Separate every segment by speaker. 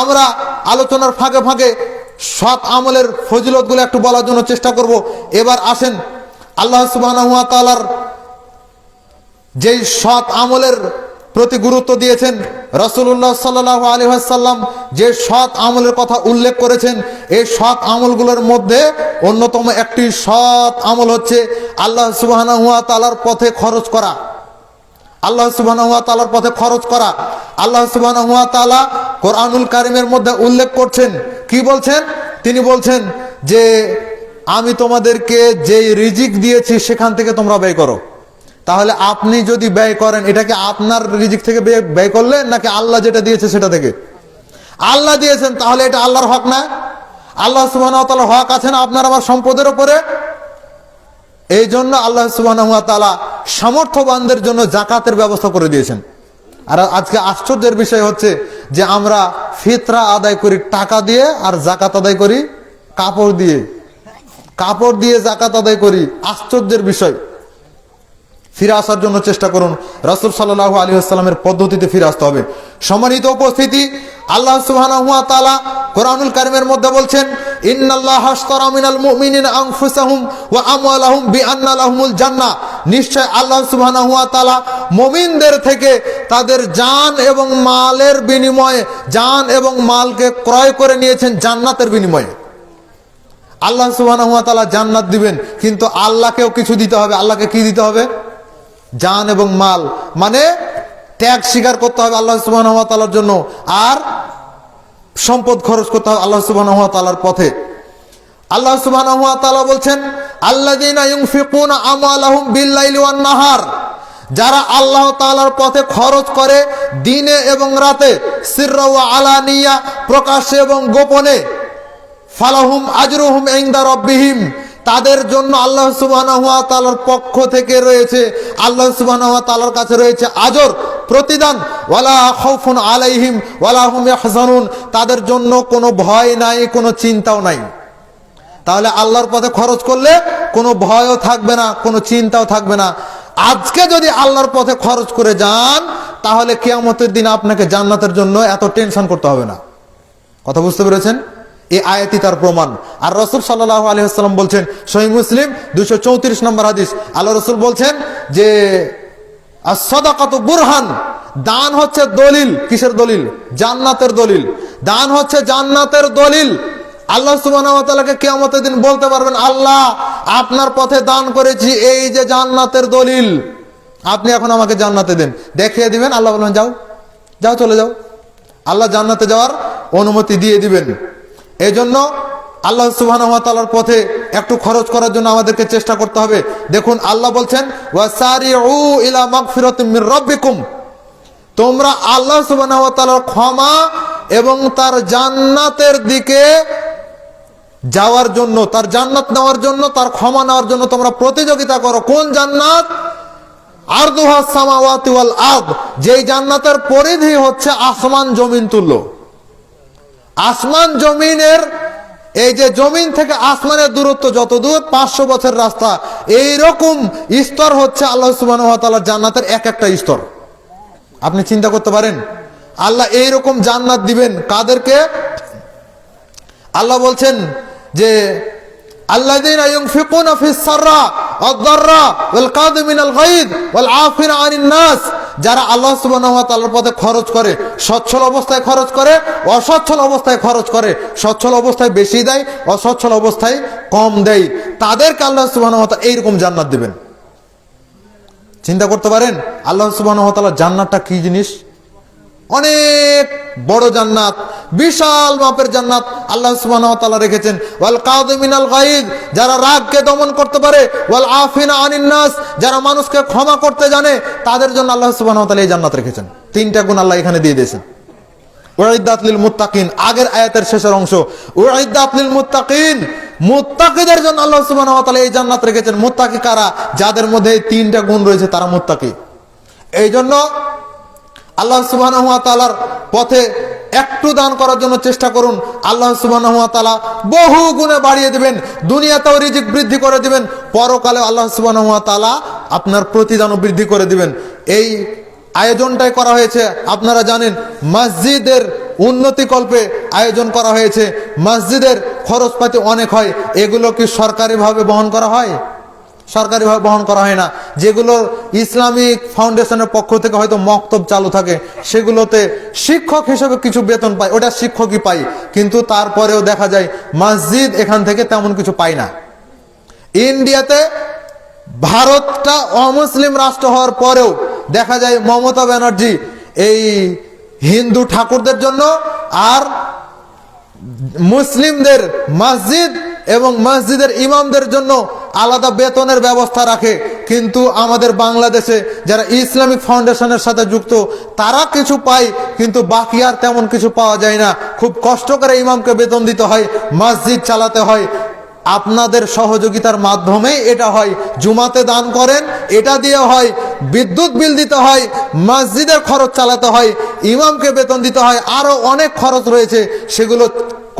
Speaker 1: আমরা আলোচনার ফাঁকে ফাঁকে সৎ আমলের ফজিলতগুলো একটু বলার জন্য চেষ্টা করব। এবার আসেন আল্লাহ সুবাহ তালার যেই সৎ আমলের প্রতি গুরুত্ব দিয়েছেন রসুল্লাহ সাল্লাহ আলী সাল্লাম যে সৎ আমলের কথা উল্লেখ করেছেন, এই সৎ আমলগুলোর মধ্যে অন্যতম একটি সৎ আমল হচ্ছে আল্লাহ সুবাহ তালার পথে খরচ করা। আল্লাহ সুবাহ তালার পথে খরচ করা। আল্লাহ সুবাহ তালা কোরআনুল কারিমের মধ্যে উল্লেখ করছেন। কি বলছেন? তিনি বলছেন যে, আমি তোমাদেরকে যে রিজিক দিয়েছি সেখান থেকে তোমরা ব্যয় করো। তাহলে আপনি যদি ব্যয় করেন এটাকে আপনার রিজিক থেকে ব্যয়- করলেন নাকি আল্লাহ যেটা দিয়েছে সেটা থেকে? আল্লাহ দিয়েছেন, তাহলে এটা আল্লাহর হক না? আল্লাহ সুবাহ হক আছে না আপনার আমার সম্পদের ওপরে এই জন্য আল্লাহ সুবাহ তালা সামর্থ্যবানদের জন্য জাকাতের ব্যবস্থা করে দিয়েছেন। আর আজকে আশ্চর্যের বিষয় হচ্ছে যে আমরা ফিতরা আদায় করি টাকা দিয়ে আর জাকাত আদায় করি কাপড় দিয়ে। কাপড় দিয়ে জাকাত আদায় করি, আশ্চর্যের বিষয়। ফিরে আসার জন্য চেষ্টা করুন। রসুল সাল্লাহ আলী আসসালামের পদ্ধতিতে ফিরে আসতে হবে। সম্মানিত উপস্থিতি আল্লাহ সুবহানাহু ওয়া তাআলা কোরআনুল কারিমের মধ্যে বলছেন ওয়া আল্লাহ থেকে তাদের জান এবং মালের বিনিময়ে, জান এবং মালকে ক্রয় করে নিয়েছেন জান্নাতের বিনিময়ে। আল্লাহ জান্নাত দিবেন, কিন্তু আল্লাহকেও কিছু দিতে হবে। আল্লাহকে কি দিতে হবে? জান এবং মাল। মানে ত্যাগ স্বীকার করতে হবে আল্লাহ ওয়া জন্য। আর সম্পদ খরচ করতে হবে আল্লাহ তাআলার পথে। আল্লাহ তাআলা বলছেন ওয়ান-নাহার। যারা আল্লাহ তাআলার পথে খরচ করে দিনে এবং রাতে ওয়া আলানিয়া, প্রকাশ্যে এবং গোপনে, ফালাহুম আজরুহুম ইনদা রাব্বিহিম। তাদের জন্য আল্লাহ সুবহানাহু ওয়া তাআলার পক্ষ থেকে রয়েছে, আল্লাহ সুবহানাহু ওয়া তাআলার কাছে রয়েছে আজর। প্রতিদান। ওয়ালা খাউফুন আলাইহিম, ওয়ালা হুম ইয়াহজানুন। তাদের জন্য কোনো ভয় নাই, কোনো চিন্তাও নাই। তাহলে আল্লাহর পথে খরচ করলে কোনো ভয়ও থাকবে না, কোনো চিন্তাও থাকবে না। আজকে যদি আল্লাহর পথে খরচ করে যান, তাহলে কেয়ামতের দিন আপনাকে জান্নাতের জন্য এত টেনশন করতে হবে না। কথা বুঝতে পেরেছেন? এই আয়াতি তার প্রমাণ। আর রসুল সাল্লাহ আলহিহাস্লাম বলছেন সহি মুসলিম দুশো চৌত্রিশ নম্বর হাদিস। আল্লাহ রসুল বলছেন যে সদাকত বুরহান, দান হচ্ছে দলিল। কিসের দলিল? জান্নাতের দলিল। দান হচ্ছে জান্নাতের দলিল। আল্লাহ সুবাহকে কেমতের দিন বলতে পারবেন, আল্লাহ, আপনার পথে দান করেছি, এই যে জান্নাতের দলিল। আপনি এখন আমাকে জান্নাতে দেন। দেখিয়ে দিবেন, আল্লাহ বলবেন, যাও যাও, চলে যাও। আল্লাহ জান্নাতে যাওয়ার অনুমতি দিয়ে দিবেন। এই জন্য আল্লাহ তালার পথে একটু খরচ করার জন্য আমাদেরকে চেষ্টা করতে হবে। দেখুন, আল্লাহ বলছেন তোমরা আল্লাহ ক্ষমা এবং তার জান্নাতের দিকে যাওয়ার জন্য, তার জান্নাত নেওয়ার জন্য, তার ক্ষমা নেওয়ার জন্য তোমরা প্রতিযোগিতা করো। কোন জান্নাত? আরদুহা সামাওয়াতি ওয়াল আরদ। যেই জান্নাতের পরিধি হচ্ছে আসমান জমিন তুল্য। আসমান জমিনের এই যে জমিন থেকে আসমানের দূরত্ব যত দূর পাঁচশো বছর রাস্তা এই রকম স্তর হচ্ছে আল্লাহ সুবাহ জান্নাতের এক একটা স্তর আপনি চিন্তা করতে পারেন আল্লাহ এই রকম জান্নাত দিবেন কাদেরকে আল্লাহ বলছেন যে الذين ينفقون في السراء والضراء والقادمين الغيظ والعافين عن الناس যারা আল্লাহ সুবাহর পথে খরচ করে, সচ্ছল অবস্থায় খরচ করে, অসচ্ছল অবস্থায় খরচ করে, সচ্ছল অবস্থায় বেশি দেয়, অসচ্ছল অবস্থায় কম দেয়, তাদেরকে আল্লাহ সুবাহ এইরকম জান্নাত দিবেন। চিন্তা করতে পারেন, আল্লাহ সুবাহ জান্নাতটা কি জিনিস? অনেক বড় জান্নাত বিশাল মাপের জান্নাত আল্লাহ ওয়া রেখেছেন। ওয়াল কাযিমিনাল গায়দ যারা রাগকে দমন করতে পারে, ওয়াল আফিনা আনিন নাস, যারা মানুষকে ক্ষমা করতে জানে, তাদের জন্য আল্লাহ ওয়া এই জান্নাত রেখেছেন। তিনটা গুণ আল্লাহ এখানে দিয়ে দিয়েছেন। উইদ্দাত লিল মুত্তাকিন, আগের আয়াতের শেষের অংশ। উইদ্দাত লিল মুত্তাকিন, মুত্তাকিদের জন্য আল্লাহ সুবহানাহু ওয়া তাআলা এই জান্নাত রেখেছেন। মুত্তাকি কারা? যাদের মধ্যে এই তিনটা গুণ রয়েছে, তারা মুত্তাকি। এই জন্য আল্লাহ সুবাহ তালার পথে একটু দান করার জন্য চেষ্টা করুন। আল্লাহ সুবাহ তালা বহু গুণে বাড়িয়ে দিবেন, দুনিয়াতেও রিজিক বৃদ্ধি করে দিবেন পরকালে আল্লাহ সুবাহ তালা আপনার প্রতিদানও বৃদ্ধি করে দিবেন। এই আয়োজনটাই করা হয়েছে, আপনারা জানেন, মসজিদের উন্নতি কল্পে আয়োজন করা হয়েছে। মসজিদের খরচপাতি অনেক হয়, এগুলো কি সরকারিভাবে বহন করা হয়? সরকারিভাবে বহন করা হয় না। যেগুলো ইসলামিক ফাউন্ডেশনের পক্ষ থেকে হয়তো মক্তব চালু থাকে, সেগুলোতে শিক্ষক হিসেবে কিছু বেতন পায়, ওটা শিক্ষকই পাই কিন্তু তারপরেও দেখা যায়, মসজিদ এখান থেকে তেমন কিছু পায় না। ইন্ডিয়াতে ভারতটা অমুসলিম রাষ্ট্র হওয়ার পরেও দেখা যায় মমতা ব্যানার্জি এই হিন্দু ঠাকুরদের জন্য আর মুসলিমদের মসজিদ এবং মসজিদের ইমামদের জন্য আলাদা বেতনের ব্যবস্থা রাখে। কিন্তু আমাদের বাংলাদেশে যারা ইসলামিক ফাউন্ডেশনের সাথে যুক্ত, তারা কিছু পায়, কিন্তু বাকি আর তেমন কিছু পাওয়া যায় না। খুব কষ্ট করে ইমামকে বেতন দিতে হয়, মসজিদ চালাতে হয়। আপনাদের সহযোগিতার মাধ্যমে এটা হয়। জুমাতে দান করেন, এটা দিয়ে হয়। বিদ্যুৎ বিল দিতে হয়, মসজিদের খরচ চালাতে হয়। ইমামকে বেতন দিতে হয় আরও অনেক খরচ রয়েছে। সেগুলো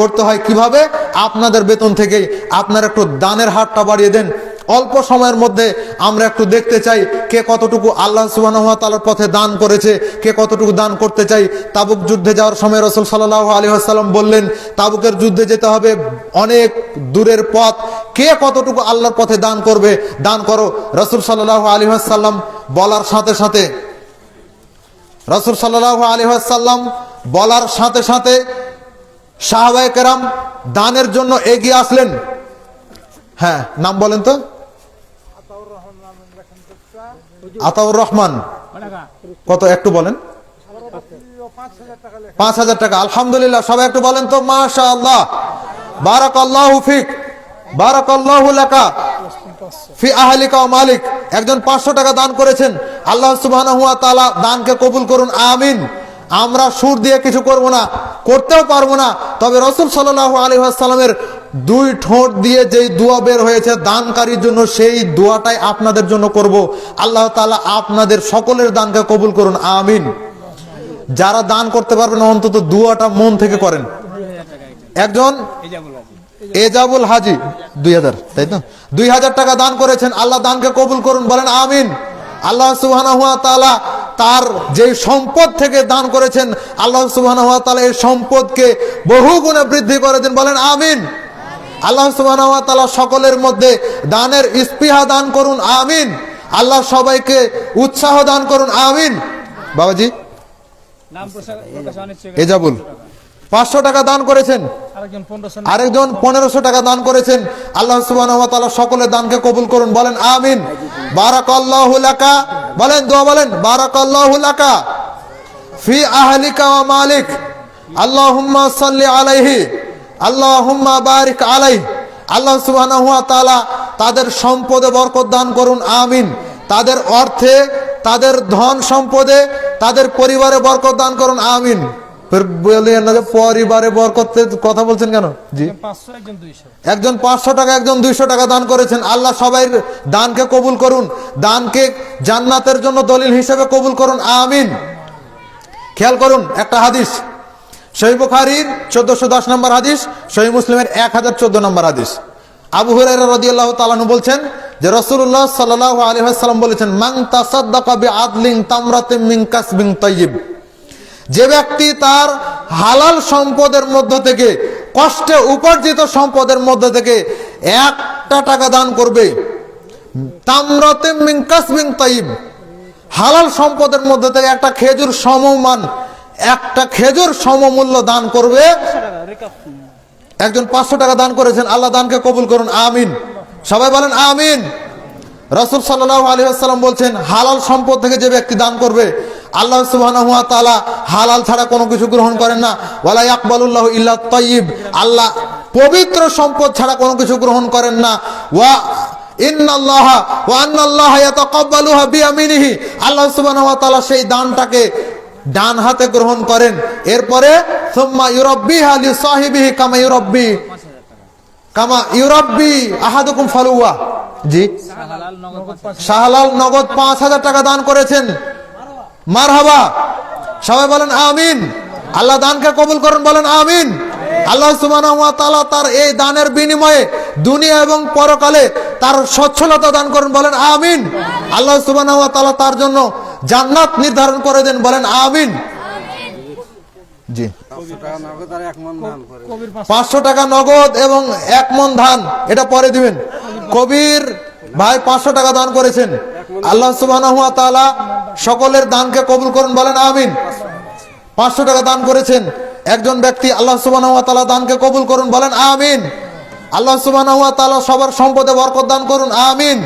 Speaker 1: করতে হয় কীভাবে? আপনাদের বেতন থেকেই। আপনারা একটু দানের হারটা বাড়িয়ে দেন। অল্প সময়ের মধ্যে আমরা একটু দেখতে চাই কে কতটুকু আল্লাহ সুবাহ তালার পথে দান করেছে, কে কতটুকু দান করতে চাই। তাবুক যুদ্ধে যাওয়ার সময় রসুল সাল্লাহ আলী আসাল্লাম বললেন, তাবুকের যুদ্ধে যেতে হবে অনেক দূরের পথ। কে কতটুকু আল্লাহর পথে দান করবে, দান করো। রসুল সাল্লাহ আলী আসাল্লাম বলার সাথে সাথে, রসুল সাল্লাহ আলী আসাল্লাম বলার সাথে সাথে সাহাবায় কেরাম দানের জন্য এগিয়ে আসলেন। হ্যাঁ নাম বলেন তো। আতাউর রহমান। কত, একটু বলেন। পাঁচ হাজার টাকা, আলহামদুলিল্লাহ। সবাই একটু বলেন তো মাশা আল্লাহ বারাক আল্লাহ ফিক বারাক আল্লাহ লাকা, ফি আহলিকা মালিক। একজন পাঁচশো টাকা দান করেছেন। আল্লাহ সুবাহ দানকে কবুল করুন, আমিন। আমরা সুর দিয়ে কিছু করব না, করতেও পারব না। তবে রসুল সাল্লাহ আলী সাল্লামের দুই ঠোঁট দিয়ে যেই দোয়া বের হয়েছে, দানকারীর জন্য সেই দোয়াটাই আপনাদের জন্য করব। আল্লাহ তালা আপনাদের সকলের দানকে কবুল করুন, আমিন। যারা দান করতে পারবেন অন্তত দুয়াটা মন থেকে করেন। একজন এজাবুল হাজি, দুই হাজার, তাই তো? দুই হাজার টাকা দান করেছেন, আল্লাহ দানকে কবুল করুন, বলেন আমিন। আল্লাহ সুবাহ তার যে সম্পদ থেকে দান করেছেন আল্লাহ সুবাহ এই সম্পদকে বহু গুণে বৃদ্ধি করে দিন। বলেন আমিন। আল্লাহ সুবাহ সকলের মধ্যে দানের স্পৃহা দান করুন আমিন। আল্লাহ সবাইকে উৎসাহ দান করুন আমিন। বাবাজি।
Speaker 2: প্রকাশে
Speaker 1: এজাবুল। পাঁচশো টাকা দান করেছেন।
Speaker 2: আরেকজন পনেরোশো
Speaker 1: টাকা দান করেছেন। আল্লাহ সুবাহ সকলের দানকে কবুল করুন। বলেন আমিন। বারাকাল্লাহু লাকা। বলেন, দোয়া বলেন, বারাকাল্লাহু লাকা। ফি আহলিকা ওয়া মালিক। আল্লাহুম্মা সাল্লি আলাইহি। আল্লাহুম্মা বারিক আলাইহি। আল্লাহ সুবহানাহু ওয়া তাদের সম্পদে বরকত দান করুন। আমিন। তাদের অর্থে, তাদের ধন সম্পদে, তাদের পরিবারে বরকত দান করুন। আমিন। ফের বলিয়েন না যে পরিবারে বরকতের কথা বলছেন কেন? জি।
Speaker 2: একজন
Speaker 1: পাঁচশো টাকা একজন দুইশো টাকা দান করেছেন। আল্লাহ সবাই দানকে কবুল করুন। দানকে জান্নাতের জন্য দলিল হিসেবে কবুল করুন। আমিন। খেয়াল করুন একটা হাদিস। সহি বুখারির চোদ্দশো দশ নম্বর হাদিস সহি মুসলিমের এক হাজার চোদ্দ নম্বর হাদিস। আবু হুরাইরা রাদিয়াল্লাহু তাআলাহু বলছেন যে রাসূলুল্লাহ সাল্লাল্লাহু আলাইহি ওয়াসাল্লাম বলেছেন মান তাসাদ্দাকা বিআদলিন তামরাতিন মিন কাসবিন তাইয়্যিব যে ব্যক্তি তার হালাল সম্পদের মধ্য থেকে, কষ্টে উপার্জিত সম্পদের মধ্য থেকে একটা টাকা দান করবে। হালাল সম্পদের মধ্য থেকে একটা খেজুর সমমান, একটা খেজুর সমমূল্য দান করবে। একজন পাঁচশো টাকা দান করেছেন, আল্লাহ দানকে কবুল করুন, আমিন। সবাই বলেন, আমিন। রসুল সাল্লাহ আলী বলছেন, হালাল সম্পদ থেকে যে ব্যক্তি দান করবে আল্লাহ সুবাহ হালাল ছাড়া কোনো কিছু গ্রহণ করেন না। ওয়ালা আকবালুল্লাহ ইল্লা তয়িব আল্লাহ পবিত্র সম্পদ ছাড়া কোনো কিছু গ্রহণ করেন না। ওয়া আল্লাহ সেই দানটাকে ডান হাতে গ্রহণ করেন। এরপরে সুম্মা লিসাহিবিহি কামা কামা আহাদুকুম ফালুয়া। জি।
Speaker 2: হালাল
Speaker 1: শাহলাল নগদ পাঁচ হাজার টাকা দান করেছেন। মারহাবা। সবাই বলেন আমিন। আল্লাহ দানকে কবুল করেন, বলেন আমিন। আল্লাহ তাআলা তার এই দানের বিনিময়ে দুনিয়া এবং পরকালে তার সচ্ছলতা দান করেন, বলেন আমিন। আল্লাহ তাআলা তার জন্য জান্নাত নির্ধারণ করে দেন, বলেন আমিন। জি। পাঁচশো টাকা নগদ এবং এক মন ধান, এটা পরে দিবেন। কবির ভাই পাঁচশো টাকা দান করেছেন। আল্লাহ সুবাহ সকলের দানকে কবুল করুন, বলেন আমিন। পাঁচশো টাকা দান করেছেন। একজন ব্যক্তি আল্লাহ সুবাহ দানকে কবুল করুন, বলেন আমিন। আল্লাহ সুবাহ সবার সম্পদে বরকত দান করুন, আমিন।